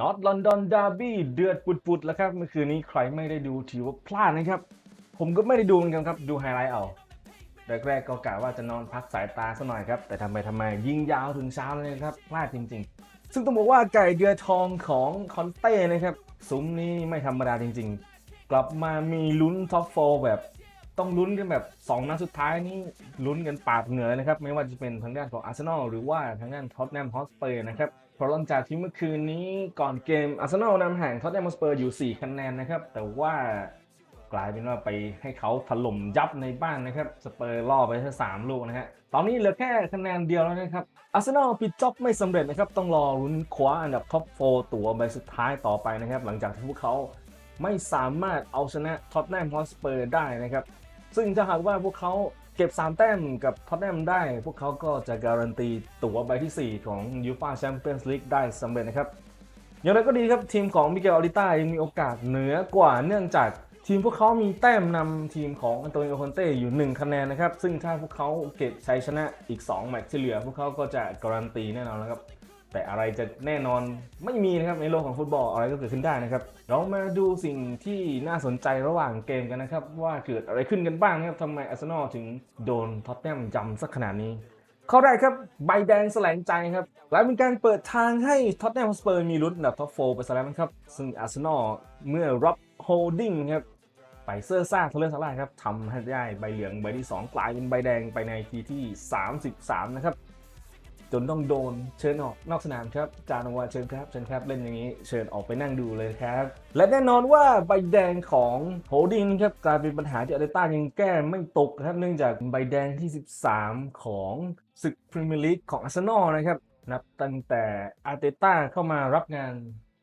นอตลอนดอนดาร์บี้เดือดปุดๆแล้วครับ เมื่อคืนนี้ใครไม่ได้ดูถือว่าพลาดนะครับ ผมก็ไม่ได้ดูเหมือนกันครับ ดูไฮไลท์เอาแรกๆก็กะว่าจะนอนพักสายตาสักหน่อยครับ แต่ทำไปทำไมยิงยาวถึงเช้าเลยครับ พลาดจริง ๆ ซึ่งต้องบอกว่าไก่เดือทองของคอนเต้นะครับซุ้มนี้ไม่ธรรมดาจริง ๆ กลับมามีลุ้นท็อปโฟแบบต้องลุ้นกันแบบ 2 นัดสุดท้ายนี้ลุ้นกันปาดเหงื่อนะครับ ไม่ว่าจะเป็นทางด้านของอาร์เซนอลหรือว่าทางด้านท็อตแนมฮอสเปอร์นะครับ เพราะหลังจากที่เมื่อคืนนี้ก่อนเกมอาร์เซนอลนำห่างท็อตแนมฮอสเปอร์อยู่ 4 คะแนนนะครับ แต่ว่ากลายเป็นว่าไปให้เขาถล่มยับในบ้านนะครับ สเปอร์ล่อไปแค่สามลูกนะฮะ ตอนนี้เหลือแค่คะแนนเดียวแล้วนะครับ อาร์เซนอลปิดจ็อบไม่สำเร็จนะครับ ต้องรอลุ้นคว้าอันดับท็อป4ตัวใบสุดท้ายต่อไปนะครับ หลังจากที่พวกเขาไม่สามารถเอาชนะท็อตแนมฮอสเปอร์ได้นะครับ ซึ่งถ้าหากว่าพวกเขา ก็บ 3 แต้มกับท็อตแนมได้ พวกเขาก็จะการันตีตั๋วใบทีสี่ 4 ของยูฟาแชมเปี้ยนส์ลีกได้สำเร็จนะครับ อย่างไรก็ดีครับทีมของมิเกลอาริต้ายังมีโอกาสเหนือกว่าเนื่องจากทีมพวกเขามีแต้มนำทีมของอันโตนิโอคอนเต้อยู่ 1 คะแนนนะครับ ซึ่งถ้าพวกเขาเก็บชัยชนะอีก 2 แมตช์ที่เหลือ พวกเขาก็จะการันตีแน่นอนแล้วครับ แต่อะไรจะแน่นอนไม่มีนะครับในโลกของฟุตบอลอะไรก็เกิดขึ้นได้นะครับ เรามาดูสิ่งที่น่าสนใจระหว่างเกมกันนะครับ ว่าเกิดอะไรขึ้นกันบ้างนะครับทำไมอาร์เซนอลถึงโดนท็อตแนมจำสักขนาดนี้ข้อแรกครับใบแดงแสลงใจครับและเป็นการเปิดทางให้ท็อตแนมสเปอร์มีลุ้นอันดับท็อปโฟไปซะแล้วนะครับซึ่งอาร์เซนอลเมื่อรับโฮลดิ้งครับไปเซอร์ซ่าทะเลสลายครับทำให้ได้ใบเหลืองใบที่ 2 กลายเป็นใบแดงไปในทีที่ 33 นะครับ จนต้องโดนเชิญออกนอกสนามครับจานวาเชิญครับเชิญครับเล่นอย่างนี้เชิญออกไปนั่งดูเลยครับ และแน่นอนว่าใบแดงของโฮดิ้งครับกลายเป็นปัญหาที่อาร์เตต้ายังแก้ไม่ตกครับเนื่องจากใบแดงที่ 13 ของศึกพรีเมียร์ลีกของอาร์เซนอลนะครับนับตั้งแต่อาร์เตต้าเข้ามารับงาน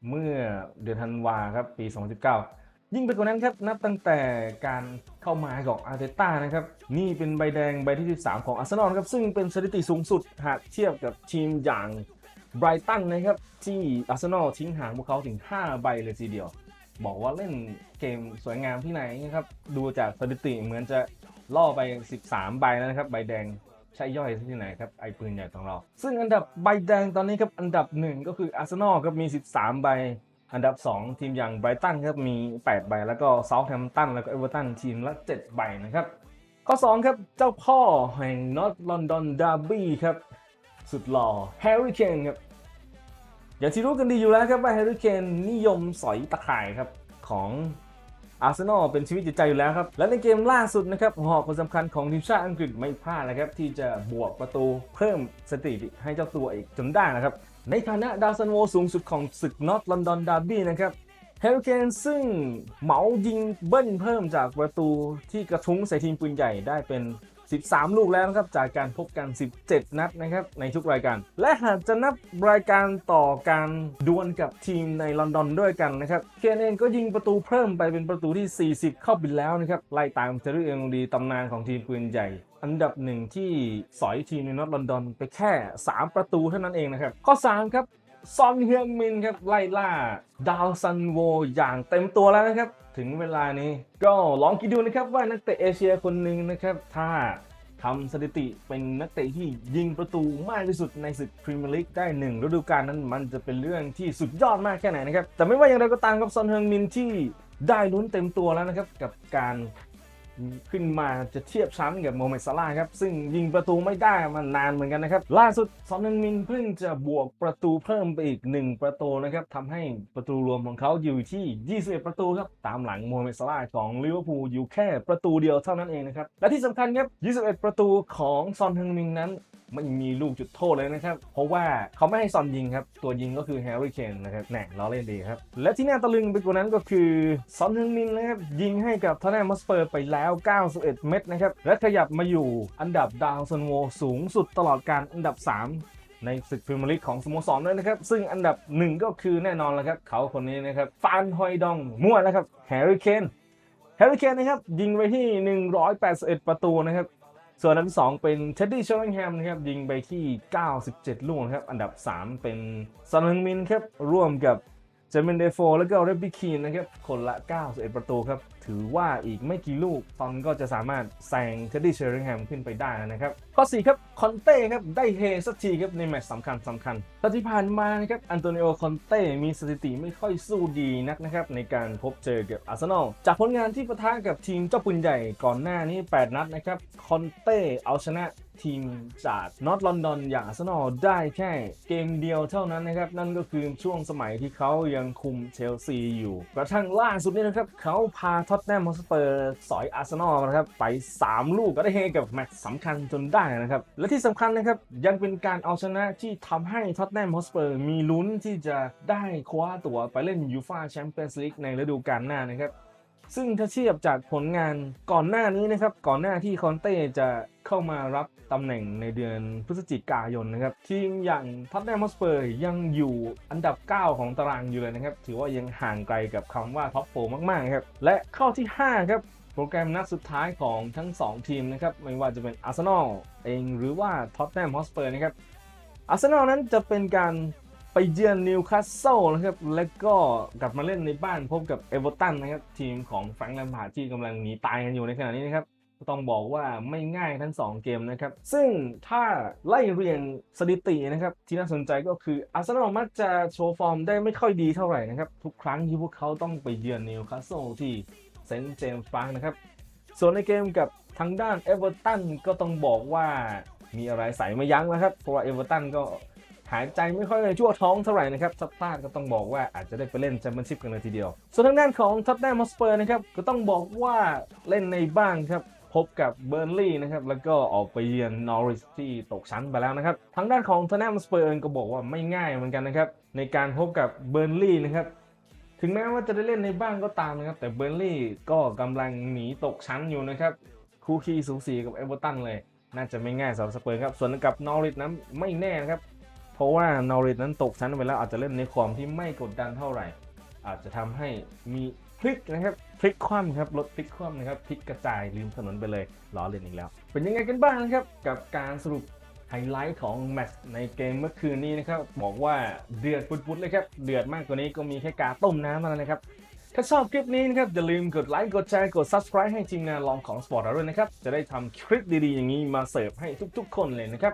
เมื่อเดือนธันวาครับปี 2019 ยิ่งไปกว่านั้นครับนับตั้งแต่การเข้ามาของอาร์เตต้านะครับนี่เป็นใบแดงใบที่ 13 ของอาร์เซนอลครับซึ่งเป็นสถิติสูงสุดหากเทียบกับทีมอย่างไบรตันนะครับที่อาร์เซนอลทิ้งห่างพวกเขาถึง 5 ใบเลยทีเดียว บอกว่าเล่นเกมสวยงามที่ไหนนะครับดูจากสถิติเหมือนจะล่อไป 13 ใบแล้วนะครับใบแดงใช่ย่อยที่ไหนครับไอปืนใหญ่ของเรา ซึ่งอันดับใบแดงตอนนี้ครับอันดับหนึ่งก็คืออาร์เซนอลครับมี 13 ใบ อันดับ 2 ทีมอย่างไบรตันครับมี 8 ใบ แล้วก็เซาท์แฮมป์ตันแล้วก็เอเวอร์ตันทีมละ 7 ใบนะครับ ข้อ 2 ครับ เจ้าพ่อแห่งนอตลอนดอนดาร์บี้ครับ สุดหล่อแฮร์รี่เคนครับ อย่างที่รู้กันดีอยู่แล้วครับว่าแฮร์รี่เคนนิยมสอยตะข่ายครับของอาร์เซนอลเป็นชีวิตจิตใจอยู่แล้วครับ และในเกมล่าสุดนะครับหอกคนสำคัญของทีมชาติอังกฤษไม่พลาดนะครับ ที่จะบวกประตูเพิ่มสถิติให้เจ้าตัวอีกจนได้นะครับ ในฐานะดาวซันโวสูงสุดของศึกนอตลอนดอนดาร์บี้นะครับแฮร์รี่เคนซึ่งเหมายิงเบิ้ลเพิ่มจากประตูที่กระทุ้งใส่ทีมปืนใหญ่ได้เป็น 13 ลูกแล้วนะครับจากการพบกัน 17 นัดนะครับในทุกรายการ และหากจะนับรายการต่อการดวลกับทีมในลอนดอนด้วยกันนะครับเคนเองก็ยิงประตูเพิ่มไปเป็นประตูที่ 40 เข้าไปแล้วนะครับไล่ตามเทอร์รี่เองดีตำนานของทีมปืนใหญ่อันดับหนึ่งที่สอยทีมในนอตลอนดอนไปแค่ 3 ประตูเท่านั้นเองนะครับ ข้อ 3 ครับซอนเฮียงมินครับไล่ล่า ดาวซันโวอย่างเต็มตัวแล้วนะครับ ถึงเวลานี้ ก็ลองคิดดูนะครับว่านักเตะเอเชียคนหนึ่งนะครับ ถ้าทำสถิติเป็นนักเตะที่ยิงประตูมากที่สุดในศึกพรีเมียร์ลีกได้หนึ่งฤดูกาลนั้นมันจะเป็นเรื่องที่สุดยอดมากแค่ไหนนะครับ แต่ไม่ว่าอย่างไรก็ตามครับซอนเฮียงมินที่ได้ลุ้นเต็มตัวแล้วนะครับ กับการ ขึ้นมาจะเทียบชั้นกับโมเมสซาลาครับ ซึ่งยิงประตูไม่ได้มานานเหมือนกันนะครับ ล่าสุดซอนนันมินเพิ่งจะบวกประตูเพิ่มไปอีก 1 ประตูนะครับทำให้ประตูรวมของเขาอยู่ที่ 21 ประตูครับ ตามหลังโมเมสซาลาของลิเวอร์พูลอยู่แค่ประตูเดียวเท่านั้นเองนะครับ และที่สำคัญครับ 21 ประตูของซอนฮึงมินนั้นไม่มีลูกจุดโทษเลยนะครับ เพราะว่าเขาไม่ให้ซอนยิงครับ ตัวยิงก็คือแฮร์รี่เคนนะครับแหน่ล้อเล่นดีครับ และที่น่าตะลึงไปกว่านั้นก็คือซอนฮึงมินนะครับ ยิงให้กับทอนแนมสเปอร์ไปแล้ว 91 เม็ดนะครับ และขยับมาอยู่อันดับดาวซันโวสูงสุดตลอดการอันดับ 3ในศึกพรีเมียร์ลีกของสโมสรด้วยนะครับ ซึ่งอันดับหนึ่งก็คือแน่นอนแล้วครับ เขาคนนี้นะครับฟานฮอยดองมั่วแล้วครับแฮร์รี่เคนแฮร์รี่เคนนะครับ ยิงไปที่ 181 ประตูนะครับ ส่วนอันดับที่2เป็นเท็ดดี้เชลลิงแฮมนะครับยิงไปที่ 97 ลูกนะครับ อันดับ 3 เป็นซอนฮึงมินครับร่วมกับ เจมินเดโฟแล้วก็เรบบิคีนนะครับคนละ 91 ประตูครับ ถือว่าอีกไม่กี่ลูกตอนก็จะสามารถแซงเท็ดดี้เชอริงแฮมขึ้นไปได้นะครับ ข้อ 4 ครับ คอนเต้ครับ ได้เฮสักทีครับ ในแมตช์สำคัญสำคัญแตที่ผ่านมานะครับอันโตนิโอคอนเต้มีสถิติไม่ค่อยสู้ดีนักนะครับ ในการพบเจอกับอาร์เซนอลจากผลงานที่ประทะกับทีมเจ้าปืนใหญ่ก่อนหน้านี้ 8 นัดนะครับคอนเต้เอาชนะ ทีมจากนอตลอนดอนอย่างอาร์เซนอลได้แค่เกมเดียวเท่านั้นนะครับ นั่นก็คือช่วงสมัยที่เขายังคุมเชลซีอยู่ กระทั่งล่าสุดนี้นะครับ เขาพาท็อตแนมฮอสเปอร์สอยอาร์เซนอลนะครับ ไป 3 ลูกก็ได้เฮกับแมตช์สำคัญจนได้นะครับ และที่สำคัญนะครับยังเป็นการเอาชนะที่ทำให้ท็อตแนมฮอสเปอร์มีลุ้นที่จะได้คว้าตั๋วไปเล่นยูฟาแชมเปี้ยนส์ลีกในฤดูกาลหน้านะครับ ซึ่งถ้าเทียบจากผลงานก่อนหน้านี้นะครับ ก่อนหน้าที่คอนเต้จะเข้ามารับตำแหน่งในเดือนพฤศจิกายนนะครับ ทีมอย่างท็อตแนมฮอสเปอร์ยังอยู่อันดับ 9 ของตารางอยู่เลยนะครับ ถือว่ายังห่างไกลกับคำว่าท็อปโฟมาก ๆ ครับ และเข้าที่ 5 ครับ โปรแกรมนัดสุดท้ายของทั้ง 2 ทีมนะครับ ไม่ว่าจะเป็นอาร์เซนอลเองหรือว่าท็อตแนมฮอสเปอร์นะครับอาร์เซนอลนั้นจะเป็นการ ไปเยือนนิวคาสเซิลนะครับและก็กลับมาเล่นในบ้านพบกับเอเวอร์ตันนะครับทีมของแฟรงค์แลมพาร์ที่กำลังหนีตายกันอยู่ในขณะนี้นะครับต้องบอกว่าไม่ง่ายทั้ง 2 เกมนะครับ ซึ่งถ้าไล่เรียงสถิตินะครับ ที่น่าสนใจก็คืออาร์เซนอลมักจะโชว์ฟอร์มได้ไม่ค่อยดีเท่าไหร่นะครับ ทุกครั้งที่พวกเขาต้องไปเยือนนิวคาสเซิลที่เซนต์เจมส์ปาร์คนะครับ ส่วนในเกมกับทางด้านเอเวอร์ตันก็ต้องบอกว่ามีอะไรใส่ไม่ยั้งนะครับ เพราะว่าเอเวอร์ตันก็ หายใจไม่ค่อยชั่วท้องเท่าไหร่นะครับถ้าพลาก็ต้องบอกว่าอาจจะได้ไปเล่นแชมเปี้ยนชิพกันเลยทีเดียว ส่วนทางด้านของท็อตแนมฮอสเปอร์นะครับก็ต้องบอกว่าเล่นในบ้านครับพบกับเบอร์นลีย์นะครับ แล้วก็ออกไปเยือนนอริสที่ตกชั้นไปแล้วนะครับ ทางด้านของท o นแนมสเปอร์เองก็บอกว่าไม่ง่ายเหมือนกันนะครับ ในการพบกับเบอร์นลีย์นะครับ ถึงแม้ว่าจะได้เล่นในบ้านก็ตามนะครับ แต่เบอร์นลีย์ก็กำลังหนีตกชั้นอยู่นะครับ คู่ขี้สูสีกับเอเวอร์ตันเลย น่าจะไม่ง่ายสำหรับสเปอร์ครับ ส่วนกับนอริสนั้นไม่แน่นะครับ เพราะว่านอริสนั้นตกชั้นไปแล้วอาจจะเล่นในความที่ไม่กดดันเท่าไหร่ อาจจะทำให้มีพลิกนะครับพลิกคว่ำครับรถพลิกคว่ำนะครับพลิกกระจายริมถนนไปเลยล้อเล่นอีกแล้ว เป็นยังไงกันบ้างนะครับกับการสรุปไฮไลท์ของแมตช์ในเกมเมื่อคืนนี้นะครับบอกว่าเดือดปุดๆเลยครับเดือดมากกว่านี้ก็มีแค่กาต้มน้ำเท่านั้นนะครับถ้าชอบคลิปนี้นะครับอย่าลืมกดไลค์กดแชร์กด subscribe ให้ทีมงานลองของ Sport เราด้วยนะครับจะได้ทำคลิปดีๆอย่างนี้มาเสิร์ฟให้ทุกๆ คนเลยนะครับ